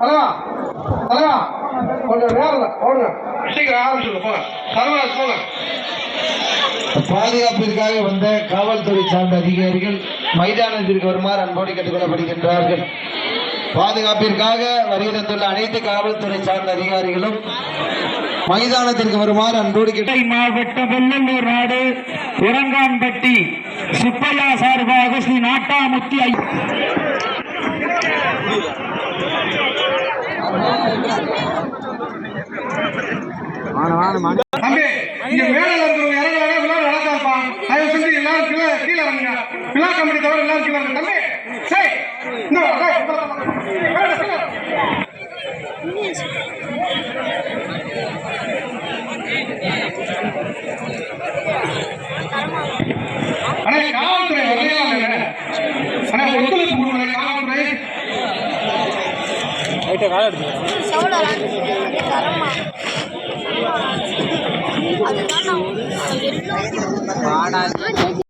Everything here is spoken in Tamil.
தலைவா தலைவா கொஞ்சம் நேரம் ஓடுங்க சீக்கிரம் ஆரம்பிச்சுங்க போங்க. சர்வராஜ் போங்க. பாதுகாப்பிற்காக வந்த காவல்துறை சார்ந்த அதிகாரிகள் மைதானத்திற்கு வருமாறு அன்போடு கேட்டுக்கொள்ளப்படுகின்றார்கள். பாதுகாப்பிற்காக வருகை தந்துள்ள அனைத்து காவல்துறை சார்ந்த அதிகாரிகளும் மைதானத்திற்கு வருமாறு அன்போடு கேட்டு கோட்டை மாவட்டம் வெள்ளலூர் நாடு உரங்கான்பட்டி சுப்பையா சார்பாக ஸ்ரீ நாட்டாமுத்தி ஐ தம்பி இங்க மேல இருக்கிறவங்க இறங்கலாம் விழா நடக்காப்பா தயவு செஞ்சு எல்லாரும் கீழே கீழே இறங்குங்க. விழா கம்பெனி தவிர எல்லாரும் கீழே இறங்குங்க. தம்பி சரி. அண்ணா காவல்துறை வரலாம் அண்ணே ஒத்துழைப்பு கொடுங்க காவல்துறை தரமா. அதுதான் நான்